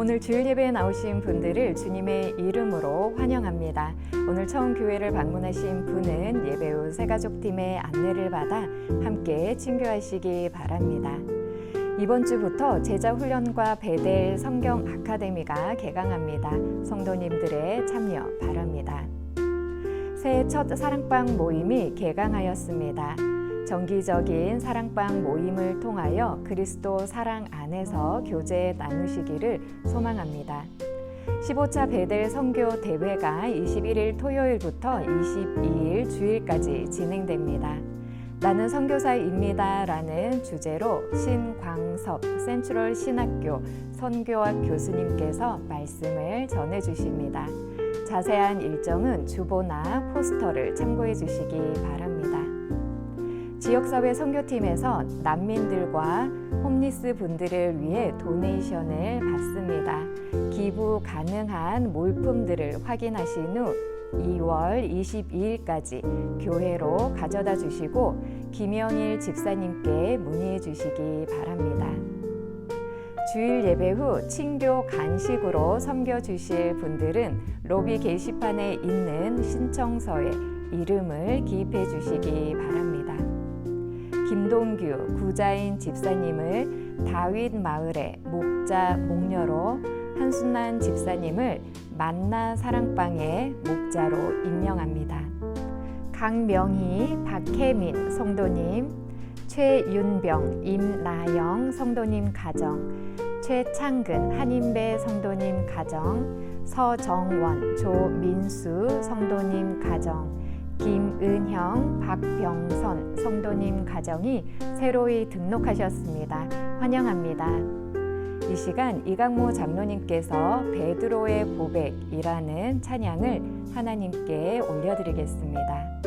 오늘 주일 예배에 나오신 분들을 주님의 이름으로 환영합니다. 오늘 처음 교회를 방문하신 분은 예배 후 새가족팀의 안내를 받아 함께 친교하시기 바랍니다. 이번 주부터 제자 훈련과 베델 성경 아카데미가 개강합니다. 성도님들의 참여 바랍니다. 새해 첫 사랑방 모임이 개강하였습니다. 정기적인 사랑방 모임을 통하여 그리스도 사랑 안에서 교제 나누시기를 소망합니다. 15차 베델 선교 대회가 21일 토요일부터 22일 주일까지 진행됩니다. 나는 선교사입니다. 라는 주제로 신광섭 센트럴 신학교 선교학 교수님께서 말씀을 전해 주십니다. 자세한 일정은 주보나 포스터를 참고해 주시기 바랍니다. 지역사회 선교팀에서 난민들과 홈리스 분들을 위해 도네이션을 받습니다. 기부 가능한 몰품들을 확인하신 후 2월 22일까지 교회로 가져다 주시고 김영일 집사님께 문의해 주시기 바랍니다. 주일 예배 후 친교 간식으로 섬겨 주실 분들은 로비 게시판에 있는 신청서에 이름을 기입해 주시기 바랍니다. 김동규 구자인 집사님을 다윗 마을의 목자 목녀로 한순난 집사님을 만나 사랑방의 목자로 임명합니다. 강명희, 박혜민 성도님, 최윤병, 임나영 성도님 가정, 최창근, 한인배 성도님 가정, 서정원, 조민수 성도님 가정, 김은형, 박병선 성도님 가정이 새로이 등록하셨습니다. 환영합니다. 이 시간 이강모 장로님께서 베드로의 고백이라는 찬양을 하나님께 올려드리겠습니다.